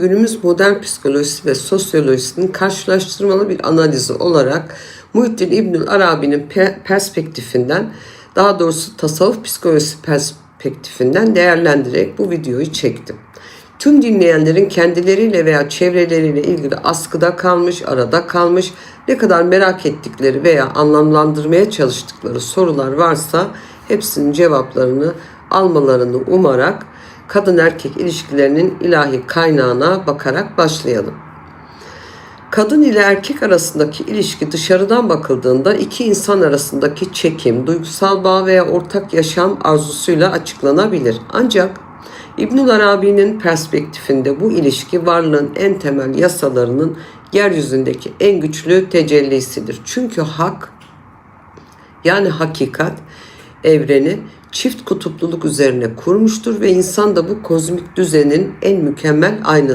günümüz modern psikolojisi ve sosyolojisinin karşılaştırmalı bir analizi olarak Muhittin İbnül Arabi'nin pe- perspektifinden daha doğrusu tasavvuf psikolojisi perspektifinden değerlendirerek bu videoyu çektim. Tüm dinleyenlerin kendileriyle veya çevreleriyle ilgili askıda kalmış, arada kalmış, ne kadar merak ettikleri veya anlamlandırmaya çalıştıkları sorular varsa hepsinin cevaplarını almalarını umarak kadın erkek ilişkilerinin ilahi kaynağına bakarak başlayalım. Kadın ile erkek arasındaki ilişki dışarıdan bakıldığında iki insan arasındaki çekim, duygusal bağ veya ortak yaşam arzusuyla açıklanabilir. Ancak İbnül Arabi'nin perspektifinde bu ilişki varlığın en temel yasalarının yeryüzündeki en güçlü tecellisidir. Çünkü hak yani hakikat evreni çift kutupluluk üzerine kurmuştur ve insan da bu kozmik düzenin en mükemmel aynası.